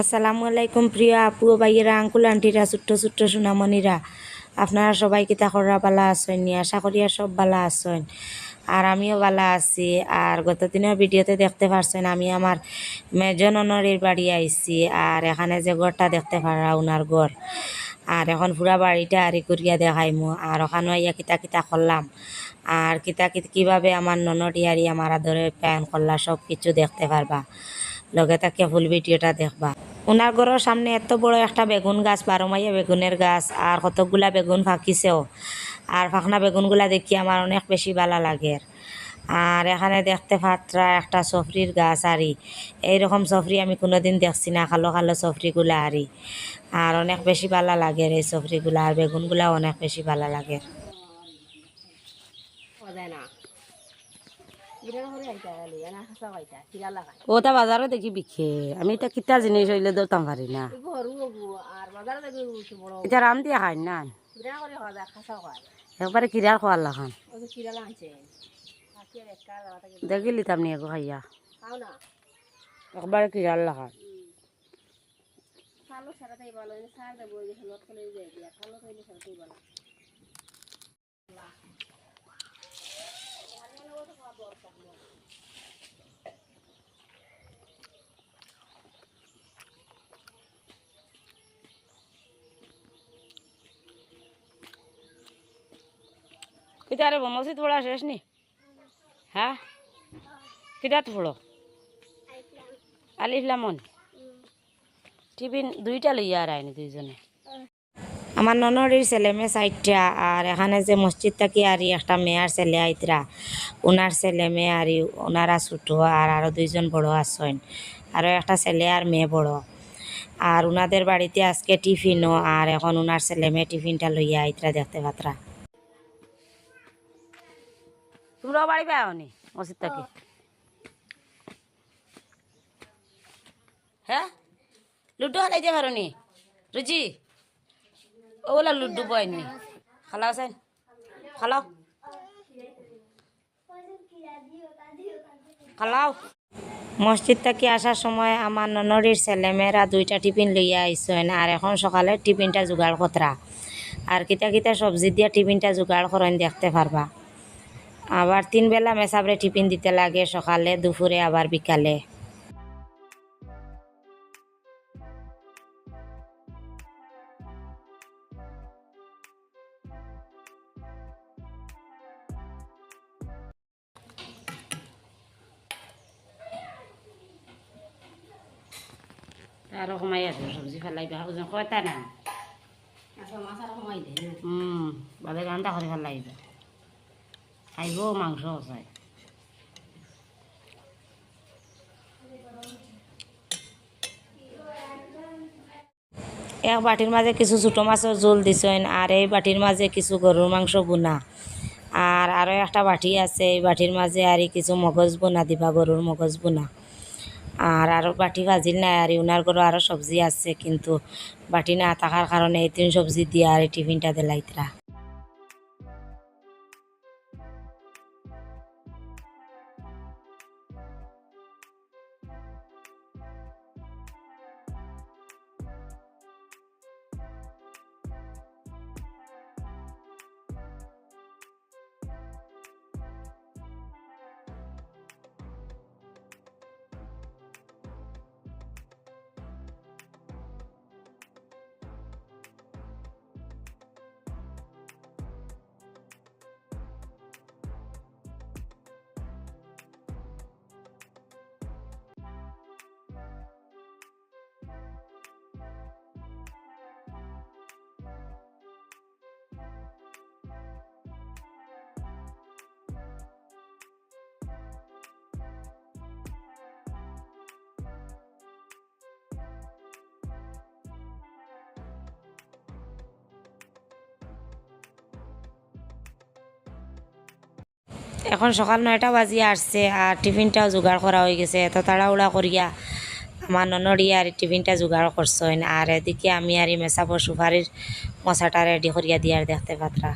আসসালামু আলাইকুম প্রিয় আপু ভাইয়েরা, আঙ্কুল আন্টিরা, ছোট্ট ছোট্ট সোনামণিরা। আপনারা সবাই কিতা করা বালা আছেন নি? আশা করি আর সব বালা আছেন। আর আমিও বালা আছি। আর গত দিনের ভিডিওতে দেখতে পারছেন, আমি আমার মেজন অনরের বাড়ি আইছি। আর এখানে যে ঘরটা দেখতে পারা ওনার ঘর। আর এখন পুরা বাড়িটা আরি করিয়া দেখাইমু। আর ওখানে ইয়া কিতা কিতা করলাম। আর কিতা কীভাবে আমার ননদ ইয়ারি আমার আদরে প্যান করলা সব কিছু দেখতে পারবা। লগে তাকে ফুল ভিডিওটা দেখবা। ওনার ঘরের সামনে এত বড় একটা বেগুন গাছ বারো মাইয়া বেগুনের গাছ, আর কতকগুলা বেগুন ফাঁকিছেও। আর ফাঁকনা বেগুনগুলা দেখি আমার অনেক বেশি ভালো লাগে। আর এখানে দেখতে পাত্রা একটা সফরির গাছ আরি। এইরকম সফরি আমি কোনোদিন দেখছি না, কালো কালো সফরিগুলা আরি। আর অনেক বেশি ভালো লাগে এই সফরিগুলা, আর বেগুনগুলা অনেক বেশি ভালো লাগে। ওটা বাজারও দেখি বিখে। আমি তো কিতা জিনিস হইলে দৌতাম পারি না। এটা রাম দিয়া খাই না। একবারে কিরার খোয়ার লাখান। দেখি লিতাম নি এগো খাইয়া? একবারে কিরার লাখান। কিতা রে মসজিদ পড়া শেষ নি হ্যাঁ কিতাত পড়ো আলিফ লামন টিফিন দুইটা লইয়া আর আইনি দুইজনে আমার ননরির ছেলে মেয়ে চারটা, আর এখানে যে মসজিদ থাকি, আরি একটা মেয়ার ছেলে আইতরা। ওনার ছেলে মেয়ে, আরি ওনারা ছোটো, আর আরও দুইজন বড় আসছেন আরও একটা ছেলে আর মেয়ে বড়। আর ওনাদের বাড়িতে আজকে টিফিনও, আর এখন ওনার ছেলে মেয়ে টিফিনটা লইয়া আইতরা দেখতে পাত্রা। তোমরাও বাড়ি পাও নি মসজিদ হ্যাঁ? লুডু খেলাইতে পারো নি রুচি? ওগুলা লুডু বয়নি খালাও সেন খালাও। খালাও। মসজিদ থেকে আসার সময় আমার ননরির ছেলেমেয়েরা দুইটা টিফিন লইয়া আইসেন আর এখন সকালে টিফিনটা জোগাড় কতরা আর কিতা কিতা সবজি দিয়া টিফিনটা জোগাড় করেন দেখতে পারবা আবার তিন বেলা মেসাবরে টিফিন দিতে লাগে সকালে দুপুরে আবার বিকালে। আরও সময় আছে সবজি ফেলাই বেহা ওজন কয়টা না? হুম বাদে রান্না করে ফেলাই খাইব মাংস চাই এক বাটির মাঝে কিছু ছোটো মাছের জোল দিছেন, আর এই বাটির মাঝে কিছু গরুর মাংস বোনা। আর আরও একটা বাটি আছে, এই বাটির মাঝে আর কিছু মগজ বোনা, দিবা গরুর মগজ বোনা। আর আরও বাটি ভাজিল নাই, আর উনার ঘরে আরও সবজি আছে, কিন্তু বাটি না থাকার কারণে এই তিন সবজি দিয়ে আর এই টিফিনটা দিলাইতরা। এখন সকাল নয়টা বাজিয়ে আসছে আর টিফিনটাও জোগাড় করা হয়ে গেছে। এত তাড়াহুড়া করিয়া আমার ননড়ি আর টিফিনটা জোগাড় করছেন আর এদিকে আমি আর এই মেসাবো সুপারির মশাটা রেডি করিয়া দিয়ার দেখতে পাত্রা।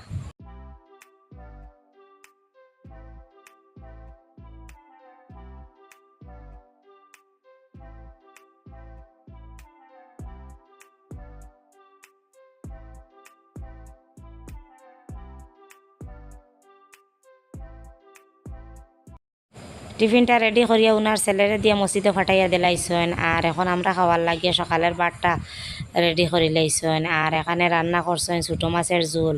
টিফিনটা রেডি করিয়া উনার ছেলেরে দিয়ে মসজিদে ফাটাইয়া দিলাইছেন আর এখন আমরা খাওয়ার লাগিয়ে সকালের বারটা রেডি করে লাইছেন আর এখানে রান্না করছেন ছোটো মাছের ঝোল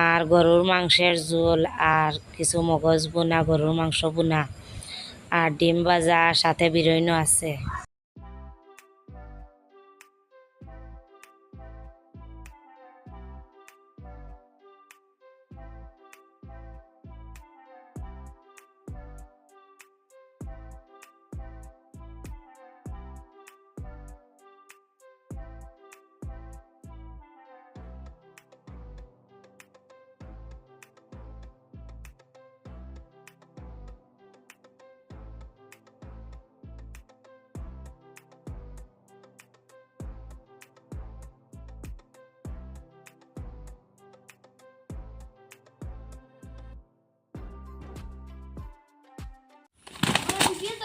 আর গরুর মাংসের ঝোল আর কিছু মগজ বোনা গরুর মাংস বোনা আর ডিম ভাজা সাথে বিরইনও আছে।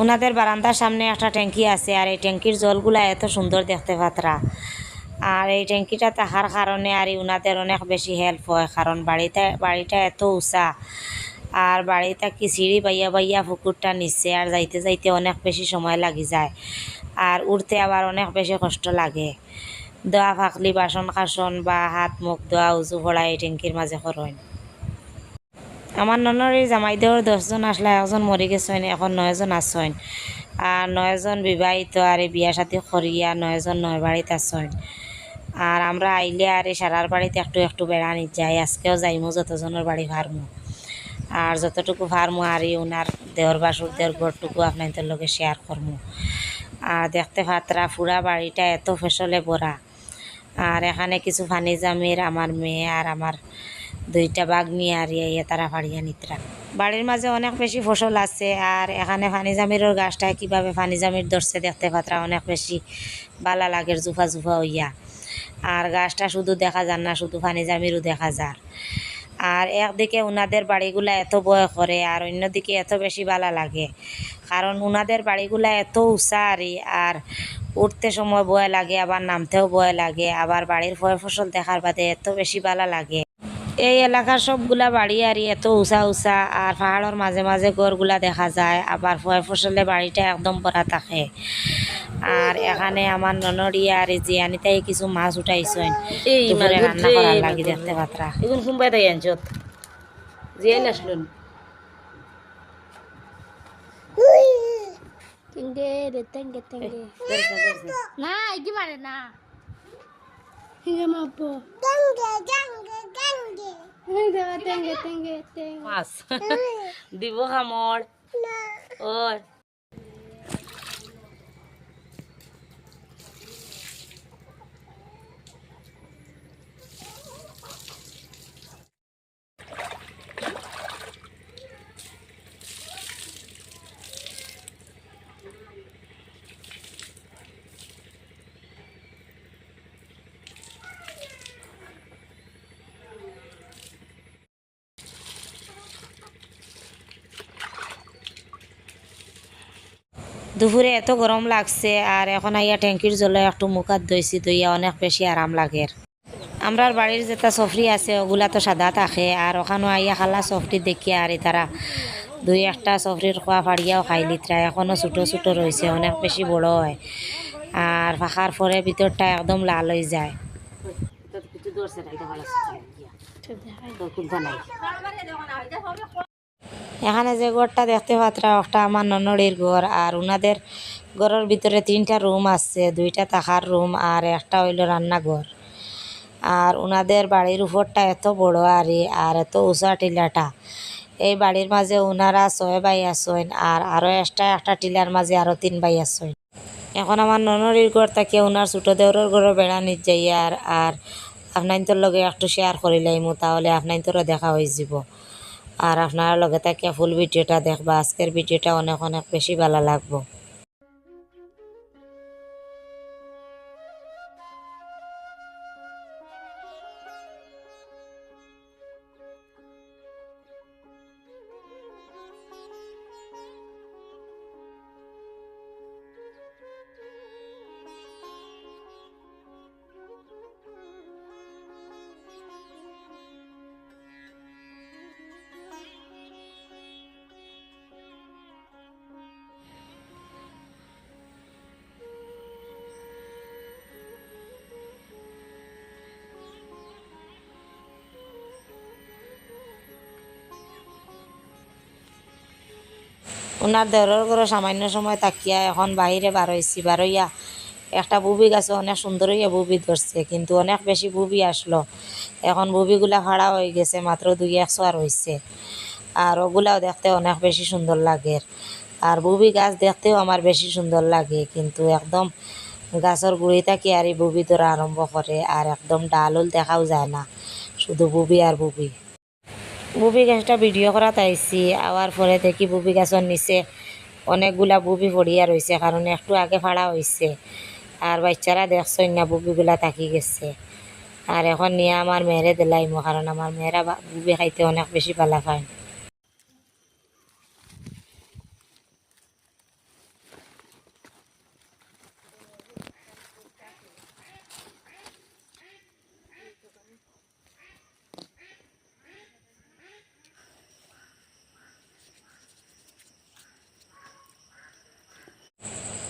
ওনাদের বারান্দার সামনে একটা ট্যাঙ্কি আছে আর এই ট্যাঙ্কির জলগুলা এত সুন্দর দেখতে পাত্রা। আর এই ট্যাঙ্কিটা থাকার কারণে আর উনাদের অনেক বেশি হেল্প হয়, কারণ বাড়িতে, বাড়িটা এত উঁচা। আর বাড়িটা কি সিঁড়ি বাইয়া বাইয়া পুকুরটা নিচ্ছে, আর যাইতে যাইতে অনেক বেশি সময় লাগি যায়। আর উঠতে আবার অনেক বেশি কষ্ট লাগে। দোয়া ফাকলি বাসন কাসন বা হাত মুখ দোয়া উজু ভরা এই ট্যাঙ্কির মাঝে করেন। আমার ননর এই জামাই দেওয়ার দশজন আসলে একজন মরে গেছেন এখন নয়জন আসছেন আর নয়জন বিবাহিত আর এই বিয়া সাথে করিয়া নয়জন নয় বাড়িতে আসছেন আর আমরা আইলে আর এই সারার বাড়িতে একটু একটু বেড়ানি যাই আজকেও যাইমু যতজনের বাড়ি ভারমু আর যতটুকু ভারমু আর এই ওনার দেওয়ার বাসুর দেওয়ার ঘরটুকু আপনাদের লগে শেয়ার করমু আর দেখতে পাত্রা পুরা বাড়িটা এত ফসলে ভরা আর এখানে কিছু ফানি জামির আমার মেয়ে আর আমার দুইটা বাঘ নিয়ে আর ইয়ে তারা ফাড়িয়া নিতরা। বাড়ির মাঝে অনেক বেশি ফসল আছে আর এখানে ফানি জামিরের গাছটা কীভাবে ফানি জামির ধরছে দেখতে পাত্রা, অনেক বেশি বালা লাগের জুফা জুফা হইয়া। আর গাছটা শুধু দেখা যান না, শুধু ফানি জামিরও দেখা যার। আর একদিকে উনাদের বাড়িগুলা এত বয় করে আর অন্যদিকে এত বেশি বালা লাগে। কারণ উনাদের বাড়িগুলা এত উঁচারি আর উঠতে সময় বয় লাগে, আবার নামতেও বয় লাগে, আবার বাড়ির ফয় ফসল দেখার বাদে এত বেশি বালা লাগে। এই এলাকার সবগুলা বাড়ি আর এত উঁচা উঁচা আর পাহাড়ের মাঝে মাঝে গড়গুলা দেখা যায়। আবার ফয় ফসলে বাড়িটা একদম ভরা থাকে। আর এখানে আমার ননরি আর জিয়ানিতাই কিছু মাছ উঠাইছেন। এই দুপুরে মাছ রান্না করার লাগি দেখতে পাত্রা। এখন কোনবাই তাই আনছত জিয়াই নাসলুন Tenggere, tengge, tengge. Nah, দিব খামড় ওই দুপুরে এত গরম লাগছে আর এখন আইয়া ট্যাঙ্কির জলে একটু মুখাত দইছি দইয়া অনেক বেশি আরাম লাগে। আমরার বাড়ির যেটা সফরি আছে ওগুলা তো সাদা থাকে আর ওখানে আইয়া খালা সফরি দেখিয়া আর তারা দুই একটা সফরির খোয়া ফাড়িয়াও খাই লিত্রা এখনও ছোটো ছোটো রয়েছে অনেক বেশি বড় হয়। আর ফাঁকার পরে ভিতরটা একদম লাল হয়ে যায়। কিছু তোর এখানে যে ঘরটা দেখতে পাত্রা একটা আমার ননড়ির ঘর, আর উনাদের ঘরের ভিতরে তিনটা রুম আছে, দুইটা থাকার রুম আর একটা হইল রান্নাঘর। আর উনাদের বাড়ির উপরটা এত বড় আরে, আর এত উঁচা টিলাটা। এই বাড়ির মাঝে উনারা ছয় ভাই আসেন আর আরও একটা একটা টিলার মাঝে আরও তিন ভাই আসেন এখন আমার ননরির ঘর থেকে উনার ছোটো দেওরের ঘরে বেড়ানির যাই, আর আর আপনাইতর লগে একটু শেয়ার করিলাইমু তাহলে আপনাইতরও দেখা হয়ে যাব। আর আপনার লগে থাকিয়া ফুল ভিডিওটা দেখবা। আজকের ভিডিওটা অনেক অনেক বেশি ভালো লাগবো। ওনার দেওরের ঘরে সামান্য সময় তাকিয়া এখন বাহিরে বার হয়েছি বার হইয়া একটা বুবি গাছে অনেক সুন্দর হইয়া বুবি ধরছে কিন্তু অনেক বেশি বুবি আসলো। এখন বুবিগুলা খাড়া হয়ে গেছে মাত্র দুই একশো আর হয়েছে আর ওগুলাও দেখতে অনেক বেশি সুন্দর লাগে। আর বুবি গাছ দেখতেও আমার বেশি সুন্দর লাগে, কিন্তু একদম গাছের গুড়ি থাকি আর বুবি ধরা আরম্ভ করে আর একদম ডাল উল দেখাও যায় না। শুধু বুবি আর বুবি। বুবি গাছটা ভিডিও করা তাইছি আওয়ার পরে দেখি বুবি গাছের নিচে অনেকগুলা বুবি পড়িয়া রয়েছে কারণ একটু আগে ফাড়া হয়েছে আর বাচ্চারা দেখছই না বুবিগুলা থাকি গেছে। আর এখন নিয়ে আমার মেয়েরে দিলাইমো কারণ আমার মেয়েরা বুবি খাইতে অনেক বেশি পালা পায়।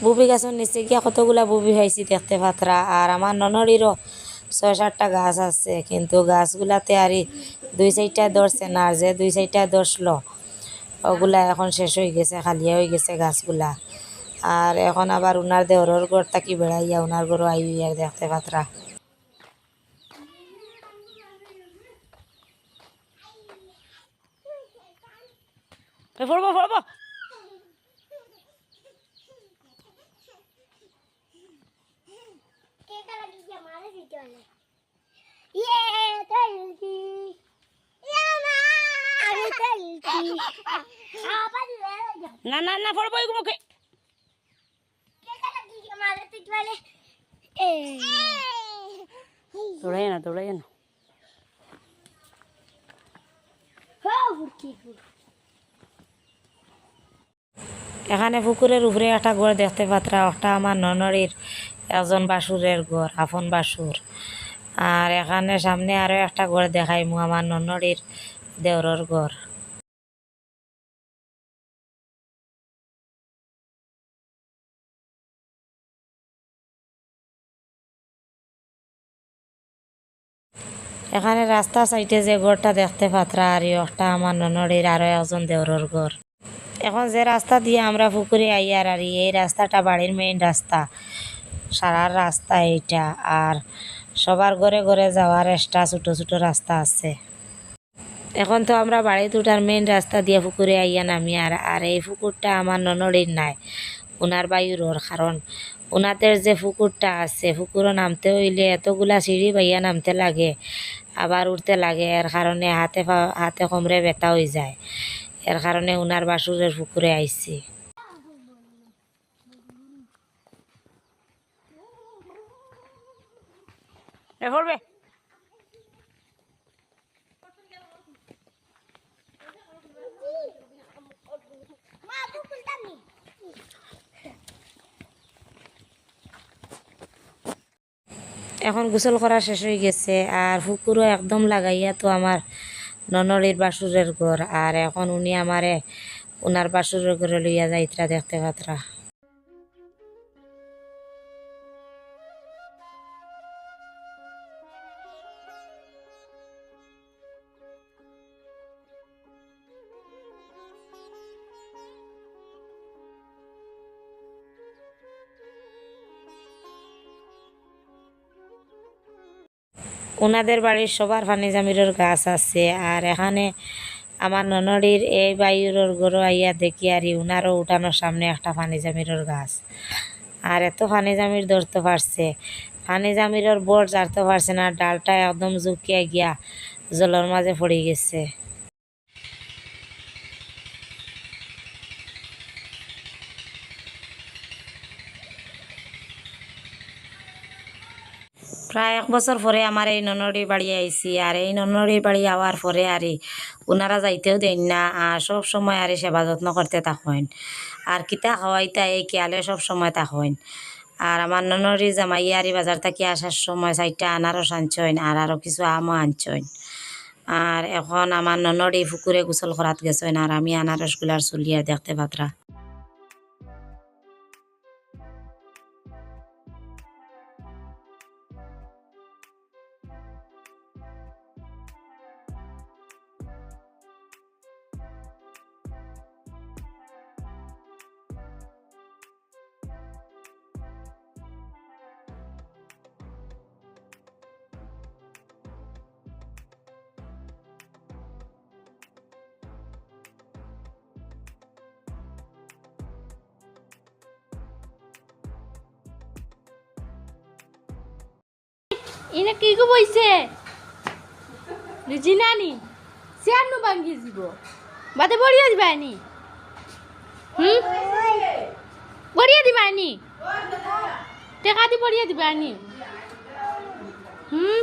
বুবি গাছের নিচে গিয়া কতগুলা বুবি হয়েছি দেখতে পাত্রা। আর আমার ননরিরও ছয় সাতটা গাছ আছে, কিন্তু গাছগুলাতে আর দুই সাইডটা ধরছে না আর যে দুই সাইডটা ধরছিল ওগুলা এখন শেষ হয়ে গেছে খালিয়া হয়ে গেছে গাছগুলা। আর এখন আবার উনার দেওরের ঘর থাকি বেড়াইয়া উনার ঘরও আর দেখতে পাত্রা। ফড়বো ফড়বো না না না পড়ব মুখে না না। এখানে পুকুরের উপরে একটা ঘর দেখতে পাত্রা, ওটা আমার ননরের একজন বাসুরের ঘর, আপন বাসুর। আর এখানে সামনে আরও একটা ঘর দেখাই মু আমার ননরির দেওরর ঘর। এখানে রাস্তা সাইডে যে ঘরটা দেখতে পাত্রা, আর একটা আমার ননড়ির আরও একজন দেওরর ঘর। এখন যে রাস্তা দিয়ে আমরা পুকুরে আইয়ার আর এই রাস্তাটা বাড়ির মেইন রাস্তা, সারার রাস্তা এইটা। আর সবার ঘরে ঘরে যাওয়ার এক্সট্রা ছোটো ছোটো রাস্তা আছে। এখন তো আমরা বাড়ি দুটার মেইন রাস্তা দিয়ে পুকুরে আইয়া নামি আর আর এই পুকুরটা আমার ননড়ির নাই ওনার বায়ুরোর, কারণ ওনাদের যে পুকুরটা আছে, পুকুরও নামতে হইলে এতগুলা সিঁড়ি বাইয়া নামতে লাগে, আবার উঠতে লাগে, এর কারণে হাতে হাতে কমরে ব্যথা হয়ে যায়, এর কারণে ওনার বাসুরের পুকুরে আইছি। এ এখন গোসল করা শেষ হয়ে গেছে আর পুকুরও একদম লাগাইয়া তো আমার ননরের বাসুরের ঘর। আর এখন উনি আমারে ওনার বাসুরের ঘরে লইয়া যাইত্রা দেখতে পাত্রা। ওনাদের বাড়ির সবার ফানি জামিরের গাছ আছে। আর এখানে আমার ননড়ির এই বায়ুর গরু আইয়া দেখি আর উনারও উঠানোর সামনে একটা ফানি জামিরের গাছ। আর এত ফানি জামির ধরতে পারছে। ফানি জামিরের বোর্ড জারতে পারছে না, ডালটা একদম জুকিয়া গিয়া জলের মাঝে পড়ে গেছে। প্রায় এক বছর পরে আমার এই ননড়ি বাড়ি আইছি, আর এই ননড়ি বাড়ি আওয়ার পরে আর ওনারা যাইতেও দেন না, আর সব সময় আর সেবা যত্ন করতে থাকেন। আর কিতা খাওয়াইতা এই কেয়ালে সব সময় থাকেন। আর আমার ননরি জামাই আরি বাজার থেকে আসার সময় চারটা আনারস আনছইন আর আরও কিছু আমও আনছইন আর এখন আমার ননরি পুকুরে গোসল করাত গেছেন, আর আমি আনারসগুলার চুলিয়া দেখতে পাত্রা। ইনে কি গো বইছে? জিনানি নানি চেয়ার নু ভাঙ্গি যাব। বাদে বড়িয়া দিবা নি? হুম? বড়িয়া দিবা নি? টেকা দি বড়িয়া দিবা নি? হুম?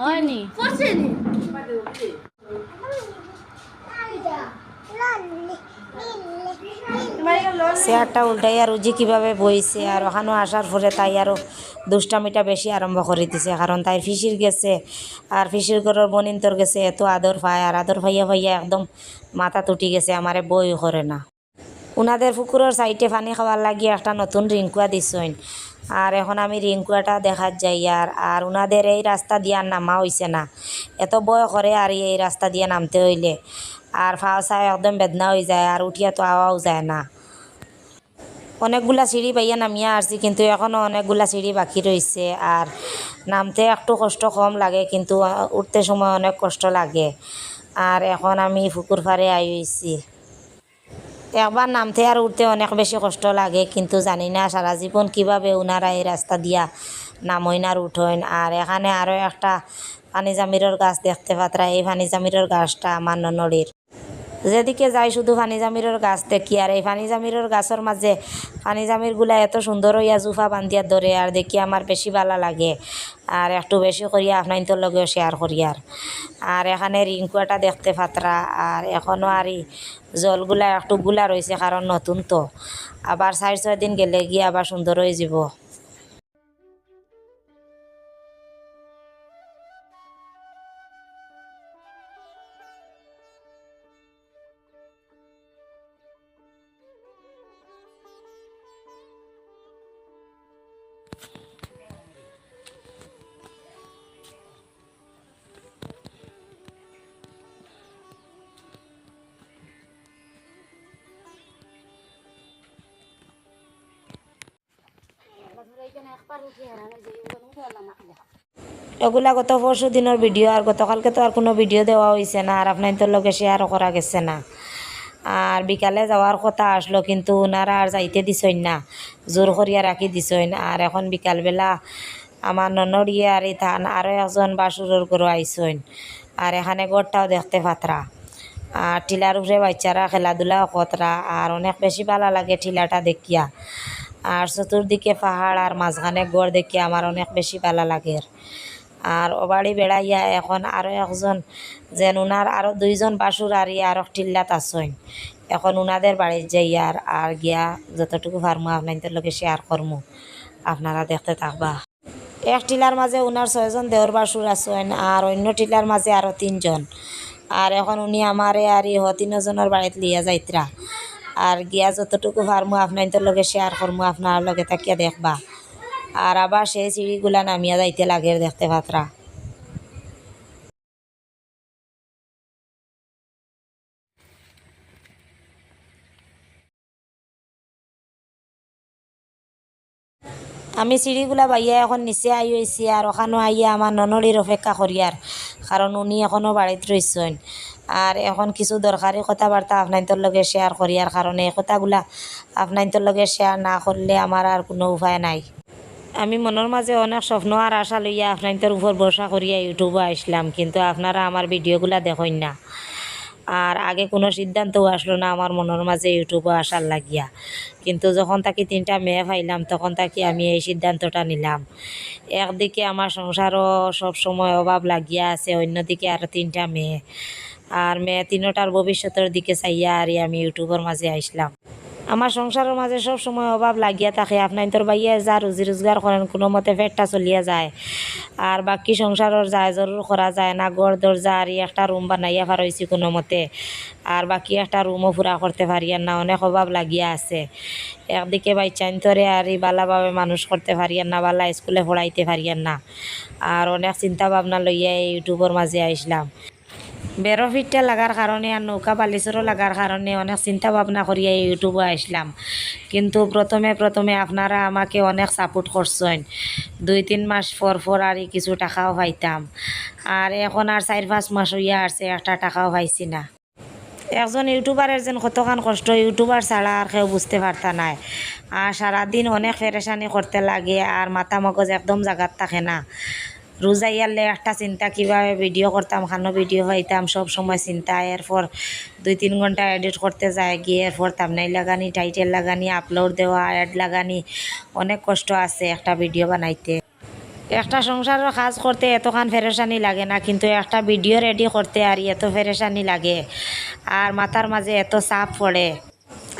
হয় চেয়ারটা উল্টাই আর উজি কীভাবে বইছে, আর ওখানে আসার পরে তাই আরও দুষ্টামিটা বেশি আরম্ভ করে দিছে, কারণ তাই ফিসির গেছে, আর ফিসির ঘরের বনিন্তর গেছে, এত আদর পায়, আর আদর পাইয়া পাইয়া একদম মাথা তুটি গেছে, আমারে বই করে না। উনাদের পুকুরের সাইডে পানি খাওয়ার লাগিয়ে একটা নতুন রিঙ্কুয়া দিছইন আর এখন আমি রিঙ্কুয়াটা দেখার যাই, আর আর উনাদের এই রাস্তা দিয়ে আর নামা হইছে না। এত বয় করে আর এই রাস্তা দিয়ে নামতে হইলে, আর ফাও চাও একদম বেদনা হয়ে যায়, আর উঠিয়া তো আওয়াও যায় না। অনেকগুলা সিঁড়ি পাইয়া নামিয়া আসছি কিন্তু এখনও অনেকগুলা সিঁড়ি বাকি রয়েছে আর নামতে একটু কষ্ট কম লাগে, কিন্তু উঠতে সময় অনেক কষ্ট লাগে। আর এখন আমি পুকুর পাড়ে আইছি একবার নামতে আর উঠতে অনেক বেশি কষ্ট লাগে, কিন্তু জানি না সারা জীবন কীভাবে ওনারা এই রাস্তা দিয়া নামইন আর উঠইন। আর এখানে আরও একটা পানি জামিরের গাছ দেখতে পাত্রা, এই পানি জামিরের গাছটা আমার ননড়ির যেদিকে যাই শুধু পানি জামিরের গাছ দেখি, আর এই পানি জামিরের গাছের মাঝে পানি জামিরগুলা এত সুন্দর হইয়া জুফা বান্ধিয়া ধরে আর দেখি আমার বেশি ভালো লাগে। আর একটু বেশি করিয়া আপনার লগেও শেয়ার করি আর। আর এখানে রিঙ্কুয়াটা দেখতে পাত্রা আর এখনও আর জলগুলা একটু গুলা রয়েছে কারণ নতুন তো। আবার চার ছয় দিন গেলে গিয়ে আবার সুন্দর হয়ে যাব। এগুলা গত পরশু দিনের ভিডিও আর গতকালকে তো আর কোনো ভিডিও দেওয়া হয়েছে না আর আপনার তোর লগে শেয়ারও করা গেছে না। আর বিকালে যাওয়ার কথা আসলো, কিন্তু ওনারা আর যাইতে দিছইন না জোর করিয়া রাখি দিছইন আর এখন বিকালবেলা আমার ননড়িয়ে আর থান আরও একজন বাসুরের গরু আইসইন আর এখানে গড়টাও দেখতে পাতরা। আর টিলার উপরে বাচ্চারা খেলাধুলা কতরা আর অনেক বেশি ভালো লাগে টিলাটা দেখিয়া। আর চতুর্দিকে পাহাড় আর মাঝখানে গড় দেখিয়া আমার অনেক বেশি ভালো লাগে আর অবাড়ি বেড়াইয়া এখন আরও একজন, যেন উনার আরও দুইজন বাসুর আর ইয়া আরও টিল্লাত আসইন এখন উনাদের বাড়ির যাইয়া আর আর গিয়া যতটুকু পারমু আপনাদের লগে শেয়ার করমু। আপনারা দেখতে থাকবা। এক টিলার মাঝে উনার ছয়জন দেওর বাসুর আসেন আর অন্য টিলার মাঝে আরও তিনজন। আর এখন উনি আমারে আর ইহ তিনজনের বাড়িতে লিয়া যাইতরা। আর গিয়া যতটুকু পারমু আপনাদের লগে শেয়ার করমু, আপনার লগে তাকিয়া দেখবা। আর আবার সেই সিঁড়িগুলা নামিয়া যাইতে লাগে দেখতে পাত্রা। আমি সিঁড়িগুলা বাইয়া এখন নিচে আই হয়েছি আর ওখানেও আইয়া আমার ননড়ির অপেক্ষা করিয়ার কারণ উনি এখনও বাড়িতে রয়েছেন আর এখন কিছু দরকারি কথাবার্তা আপনাদের লগে শেয়ার করিয়ার কারণে এই কথাগুলা আপনাদের লগে শেয়ার না করলে আমার আর কোনো উপায় নাই। আমি মনের মাঝে অনেক স্বপ্ন আর আশা লইয়া আপনাদের উপর ভরসা করিয়া ইউটিউবে আসলাম, কিন্তু আপনারা আমার ভিডিওগুলা দেখেন না। আর আগে কোনো সিদ্ধান্তও আসলো না আমার মনের মাঝে ইউটিউবে আসার লাগিয়া। কিন্তু যখন তাকে তিনটা মেয়ে পাইলাম, তখন তাকে আমি এই সিদ্ধান্তটা নিলাম। একদিকে আমার সংসারও সব সময় অভাব লাগিয়া আছে, অন্যদিকে আর তিনটা মেয়ে। আর মেয়ে তিনোটার ভবিষ্যতের দিকে চাইয়া আর আমি ইউটিউবের মাঝে আসলাম। আমার সংসারের মাঝে সব সময় অভাব লাগিয়া থাকে। আপনার তোর বাইয়া যা রুজি রোজগার করেন, কোনো মতে পেটটা চলিয়া যায়। আর বাকি সংসারের যায় জরুর করা যায়, না গড় দরজা, আর একটা রুম বানাইয়া পারইছি কোনো মতে। আর বাকি একটা রুমও পুরা করতে পারি আর না, অনেক অভাব লাগিয়া আছে। একদিকে বাইচাইন তোরে আর ই বালাভাবে মানুষ করতে পারি আর না, বালা স্কুলে পড়াইতে পারি আর না। আর অনেক চিন্তা ভাবনা লইয়া এই ইউটিউবের মাঝে আইসলাম বেরো ফিটটা লাগার কারণে আর নৌকা বালিচরও লাগার কারণে অনেক চিন্তা ভাবনা করিয়া ইউটিউবে আসলাম কিন্তু প্রথমে প্রথমে আপনারা আমাকে অনেক সাপোর্ট করছেন দুই, তিন মাস পর পর আর কিছু টাকাও পাইতাম। আর এখন আর চার পাঁচ মাস হইয়া আসছে একটা টাকাও পাইছি না। একজন ইউটিউবারের যেন কতখান কষ্ট ইউটিউবার ছাড়া আর কেউ বুঝতে পারতা নাই। আর সারাদিন অনেক ফেরেশানি করতে লাগে আর মাথা মগজ একদম জাগাত থাকে না। রোজা ইয়ারলে একটা চিন্তা কীভাবে ভিডিও করতাম খানো ভিডিও পাইতাম সব সময় চিন্তা এরপর দুই তিন ঘণ্টা এডিট করতে যায়, গিয়ে এরপর তামনাই লাগানি টাইটেল লাগানি আপলোড দেওয়া অ্যাড লাগানি, অনেক কষ্ট আছে একটা ভিডিও বানাইতে। একটা সংসারের কাজ করতে এতখান ফেরেশানি লাগে না, কিন্তু একটা ভিডিও রেডি করতে আর এত ফেরেশানি লাগে, আর মাথার মাঝে এত চাপ পড়ে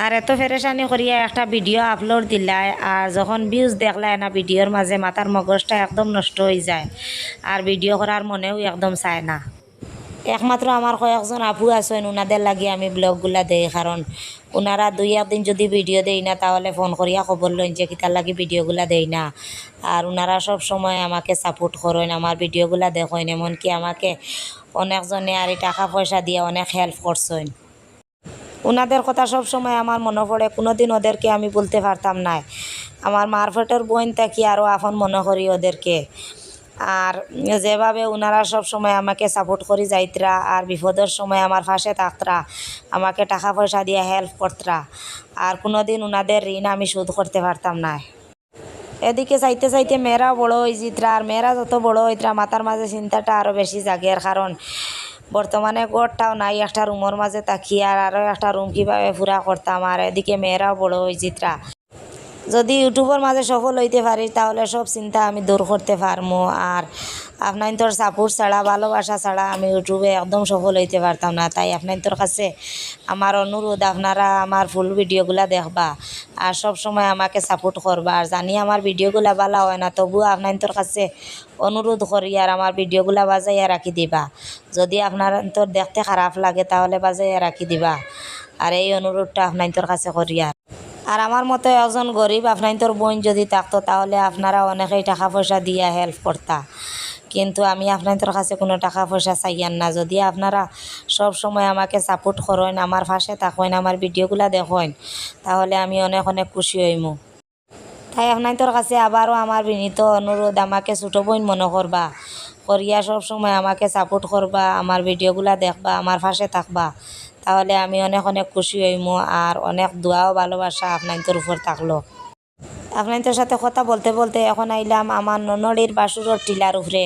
আর এত ফেরেশানি করিয়া একটা ভিডিও আপলোড দিলাই, আর যখন ভিউজ দেখলাই না ভিডিওর মাঝে, মাথার মগজটা একদম নষ্ট হয়ে যায়। আর ভিডিও করার মনেও একদম চায় না। একমাত্র আমার কয়েকজন আপু আছেন ওনাদের লাগে আমি ব্লগগুলা দেই, কারণ ওনারা দুই একদিন যদি ভিডিও দেই না, তাহলে ফোন করিয়া খবর লইন যে কিতার লাগে ভিডিওগুলা দেই না। আর ওনারা সব সময় আমাকে সাপোর্ট করেন, আমার ভিডিওগুলা দেখেন, এমনকি আমাকে অনেকজনে আর টাকা পয়সা দিয়ে অনেক হেল্প করছেন। ওনাদের কথা সব সময় আমার মনে পড়ে, কোনোদিন ওদেরকে আমি বলতে পারতাম না আমার মারফেটের বোন থাকি আরও আপন মনে করি ওদেরকে। আর যেভাবে ওনারা সব সময় আমাকে সাপোর্ট করি যাইতরা, আর বিপদের সময় আমার পাশে থাকতরা, আমাকে টাকা পয়সা দিয়ে হেল্প করতরা, আর কোনোদিন ওনাদের ঋণ আমি শোধ করতে পারতাম না এদিকে চাইতে চাইতে মেয়েরাও বড় হয়ে জিতরা আর মেয়েরা যত বড় হইতরা, মাথার মাঝে চিন্তাটা আরও বেশি জাগের কারণ বর্তমানে ঘরটাও নাই, একটা রুমের মাঝে তাকিয়ে আর আরও একটা রুম কীভাবে পুরা করতাম আর এদিকে মেয়েরাও বড় হয়ে জিতরা যদি ইউটিউবের মাঝে সফল হইতে পারি, তাহলে সব চিন্তা আমি দূর করতে পারব আর আপনার তোর সাপোর্ট ছাড়া, ভালোবাসা ছাড়া আমি ইউটিউবে একদম সফল হইতে পারতাম না। তাই আপনার তোর কাছে আমার অনুরোধ, আপনারা আমার ফুল ভিডিওগুলা দেখবা আর সব সময় আমাকে সাপোর্ট করবা। আর জানি আমার ভিডিওগুলা ভালো হয় না, তবুও আপনার তোর কাছে অনুরোধ করি আর আমার ভিডিওগুলা বাজাইয়া রাখি দিবা। যদি আপনার তোর দেখতে খারাপ লাগে, তাহলে বাজাইয়া রাখি দিবা। আর এই অনুরোধটা আপনার তোর কাছে করি আর। আর আমার মতো একজন গরিব, আপনার বোন যদি থাকতো, তাহলে আপনারা অনেকেই টাকা পয়সা দিয়ে হেল্প করতা। কিন্তু আমি আপনাদের কাছে কোনো টাকা পয়সা চাইয়ান না। যদি আপনারা সব সময় আমাকে সাপোর্ট করেন, আমার পাশে থাকেন, আমার ভিডিওগুলা দেখেন, তাহলে আমি অনেক অনেক খুশি হইমু। তাই আপনাদের কাছে আবারও আমার বিনীত অনুরোধ, আমাকে ছোটো বোন মনে করবা, করিয়া সব সময় আমাকে সাপোর্ট করবা, আমার ভিডিওগুলা দেখবা, আমার পাশে থাকবা। তাহলে আমি অনেক অনেক খুশি হইমু আর অনেক দোয়াও ভালোবাসা আপনাদের উপর থাকল। আপনাদের সাথে কথা বলতে বলতে এখন আইলাম আমার ননড়ির বাসুরের টিলার উপরে।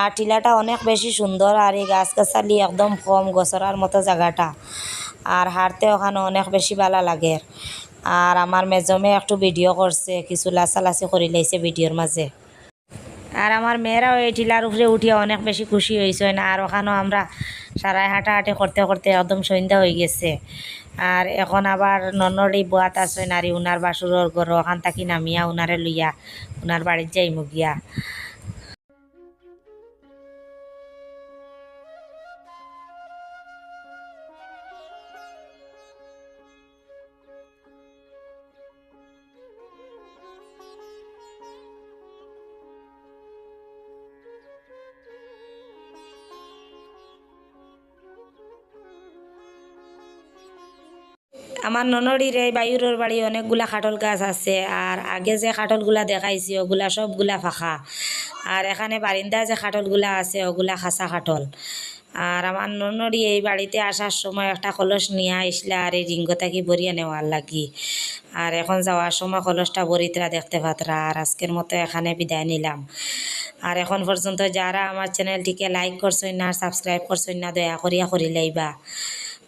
আর টিলাটা অনেক বেশি সুন্দর আর এই গাছগাছালি একদম কম গছরার মতো জায়গাটা। আর হাঁটতে ওখানে অনেক বেশি ভালো লাগে। আর আমার মেজমে একটু ভিডিও করছে, কিছু লাচালাচি করে লাইছে ভিডিওর মাঝে। আর আমার মেয়েরাও এই টিলার উপরে উঠিয়া অনেক বেশি খুশি হয়েছে না? আর ওখানেও আমরা সারাই হাঁটাহাঁটি করতে করতে একদম সন্ধ্যা হয়ে গেছে। আর এখন আবার ননরি বোয়াত আছে নারী উনার বাসুরর ঘর, ওখান থাকি নামিয়া উনারে লইয়া, উনার বাড়ির যাই মুগিয়া আমার ননড়ির এই বায়ুরের বাড়ি অনেকগুলা কাঠল গাছ আছে আর আগে যে কাঠলগুলা দেখাইছি, ওগুলা সবগুলা ফাঁকা। আর এখানে বারিন্দা যে কাঠলগুলা আছে, ওগুলা খাসা খাটল আর আমার ননড়ি এই বাড়িতে আসার সময় একটা কলস নিয়ে আসলে আর এই রিঙ্গতাকে বরিয়া নেওয়ার লাগি। আর এখন যাওয়ার সময় কলসটা বরিতরা দেখতে পাতরা আর আজকের মতো এখানে বিদায় নিলাম। আর এখন পর্যন্ত যারা আমার চ্যানেলটিকে লাইক করছেন না সাবস্ক্রাইব করছেন না দয়া করিয়া করি লাইবা।